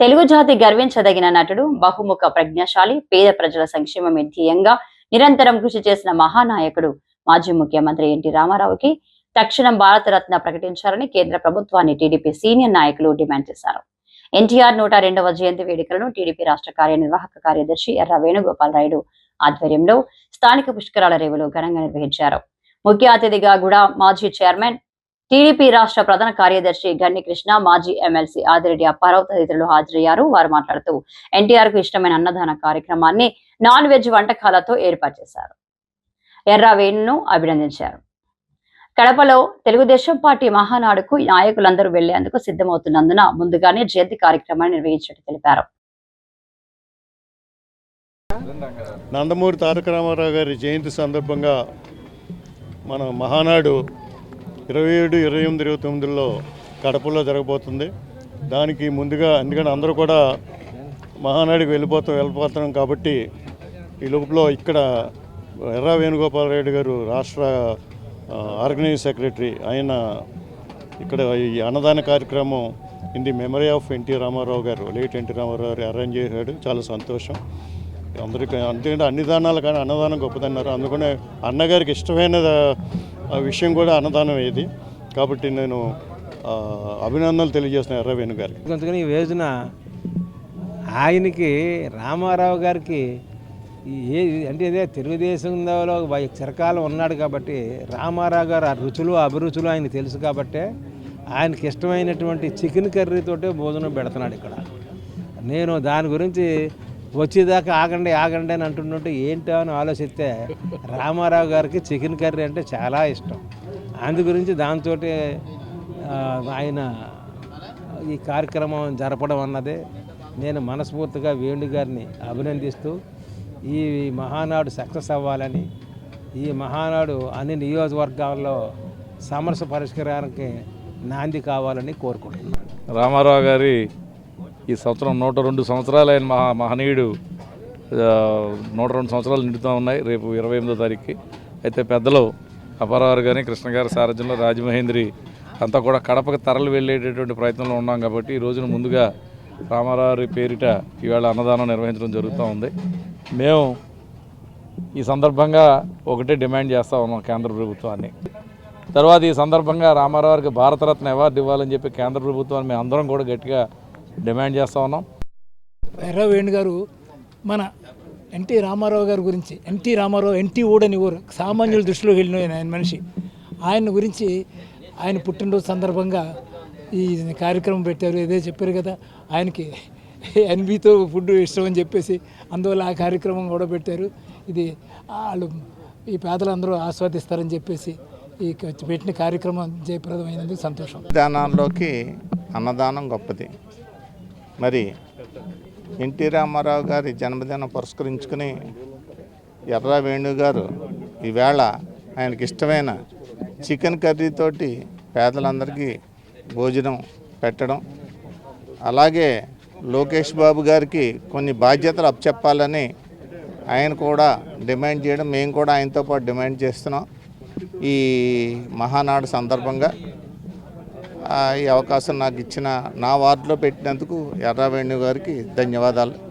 తెలుగు జాతి గర్వించదగిన నటుడు బహుముఖ ప్రజ్ఞాశాలి పేద ప్రజల సంక్షేమమే ధ్యేయంగా నిరంతరం కృషి చేసిన మహానాయకుడు మాజీ ముఖ్యమంత్రి ఎన్టీ రామారావుకి తక్షణం భారతరత్న ప్రకటించాలని కేంద్ర ప్రభుత్వాన్ని టీడీపీ సీనియర్ నాయకులు డిమాండ్ చేశారు. ఎన్టీఆర్ నూట రెండవ జయంతి వేడుకలను టీడీపీ రాష్ట్ర కార్యనిర్వాహక కార్యదర్శి ఎర్ర వేణుగోపాల్ రాయుడు ఆధ్వర్యంలో స్థానిక పుష్కరాల రేవులో ఘనంగా నిర్వహించారు. ముఖ్య అతిథిగా కూడా మాజీ చైర్మన్ టీడీపీ రాష్ట్ర ప్రధాన కార్యదర్శి గన్ని కృష్ణ మాజీ ఎమ్మెల్సీ ఆదిరెడ్డి అప్పారావు తదితరులు హాజరయ్యారు. వారు మాట్లాడుతూ ఎన్టీఆర్కు ఇష్టమైన అన్నదాన కార్యక్రమాన్ని నాన్ వెజ్ వంటకాలతో ఏర్పాటు చేశారు. ఎర్రావేణును అభినందించారు. కడపలో తెలుగుదేశం పార్టీ మహానాడుకు నాయకులందరూ వెళ్ళేందుకు సిద్ధమవుతున్నందున ముందుగానే జయంతి కార్యక్రమాన్ని నిర్వహించినట్టు తెలిపారు. నందమూరి తారక రామారావు గారి జయంతి సందర్భంగా మన మహానాడు ఇరవై ఏడు ఇరవై ఎనిమిది ఇరవై తొమ్మిదిలో కడపలో జరగబోతుంది. దానికి ముందుగా ఎందుకంటే అందరూ కూడా మహానాడికి వెళ్ళిపోతాం వెళ్ళిపోతున్నాం కాబట్టి ఈ లోపల ఇక్కడ ఎర్ర వేణుగోపాల్ రెడ్డి గారు రాష్ట్ర ఆర్గనైజ్ ఆర్గనైజింగ్ సెక్రటరీ ఆయన ఇక్కడ ఈ అన్నదాన కార్యక్రమం in the memory of NT Rama Rao గారు లేట్ ఎన్టీ రామారావు గారు అరేంజ్ చేశాడు. చాలా సంతోషం. అందరికీ అంతేకాదు అన్ని దానాలు కానీ అన్నదానం గొప్పదన్నారు. అందుకనే అన్నగారికి ఇష్టమైన ఆ విషయం కూడా అన్నదానం అయ్యేది కాబట్టి నేను అభినందనలు తెలియజేస్తున్నాను ఎర్రవేణు గారికి. అందుకని ఈ రోజున ఆయనకి రామారావు గారికి ఏ అంటే ఇదే తెలుగుదేశంలో చిరకాలం ఉన్నాడు కాబట్టి రామారావు గారు ఆ రుచులు అభిరుచులు ఆయన తెలుసు కాబట్టే ఆయనకి ఇష్టమైనటువంటి చికెన్ కర్రీతోటే భోజనం పెడుతున్నాడు ఇక్కడ. నేను దాని గురించి వచ్చేదాకా ఆగండి ఆగండి అని అంటుంటే ఏంటో అని ఆలోచిస్తే రామారావు గారికి చికెన్ కర్రీ అంటే చాలా ఇష్టం. అందు గురించి దాంతో ఆయన ఈ కార్యక్రమం జరపడం అన్నదే నేను మనస్ఫూర్తిగా వేణు గారిని అభినందిస్తూ ఈ మహానాడు సక్సెస్ అవ్వాలని ఈ మహానాడు అన్ని నియోజకవర్గాల్లో సమస్య పరిష్కారానికి నాంది కావాలని కోరుకుంటున్నాను. రామారావు గారి ఈ సంవత్సరం నూట రెండు సంవత్సరాలు ఆయన మహా మహనీయుడు నూట రెండు సంవత్సరాలు నిండుతూ ఉన్నాయి. రేపు ఇరవై ఎనిమిదో తారీఖుకి అయితే పెద్దలు అపరారు కానీ కృష్ణ గారి సారథ్యంలో రాజమహేంద్రి అంతా కూడా కడపకు తరలి వెళ్ళేటటువంటి ప్రయత్నంలో ఉన్నాం కాబట్టి ఈ రోజున ముందుగా రామారావు పేరిట ఈవేళ అన్నదానం నిర్వహించడం జరుగుతూ ఉంది. మేము ఈ సందర్భంగా ఒకటే డిమాండ్ చేస్తూ ఉన్నాం కేంద్ర ప్రభుత్వాన్ని. తర్వాత ఈ సందర్భంగా రామారావు గారికి భారతరత్న అవార్డు ఇవ్వాలని చెప్పి కేంద్ర ప్రభుత్వాన్ని మేము అందరం కూడా గట్టిగా డిమాండ్ చేస్తూ ఉన్నాం. ఎర్ర వేణు గారు మన ఎన్టీ రామారావు గారి గురించి ఎన్టీ రామారావు ఎన్టీ ఊడని ఊరు సామాన్యుల దృష్టిలో వెళ్ళిన ఆయన మనిషి. ఆయన గురించి ఆయన పుట్టినరోజు సందర్భంగా ఈ కార్యక్రమం పెట్టారు. ఇదే చెప్పారు కదా ఆయనకి ఎన్బితో ఫుడ్ ఇష్టం అని చెప్పేసి అందువల్ల ఆ కార్యక్రమం కూడా పెట్టారు. ఇది వాళ్ళు ఈ పేదలందరూ ఆస్వాదిస్తారని చెప్పేసి ఈ పెట్టిన కార్యక్రమం జయప్రదమైనందుకు సంతోషం. దానాల్లోకి అన్నదానం గొప్పది. మరి ఎన్టీ రామారావు గారి జన్మదినం పురస్కరించుకుని ఎర్ర వేణు గారు ఈవేళ ఆయనకి ఇష్టమైన చికెన్ కర్రీతోటి పేదలందరికీ భోజనం పెట్టడం. అలాగే లోకేష్ బాబు గారికి కొన్ని బాధ్యతలు అప్పచెప్పాలని ఆయన కూడా డిమాండ్ చేయడం మేము కూడా ఆయనతో పాటు డిమాండ్ చేస్తున్నాం ఈ మహానాడు సందర్భంగా. ఈ అవకాశం నాకు ఇచ్చిన నా వార్డులో పెట్టినందుకు ఎర్రావేణు గారికి ధన్యవాదాలు.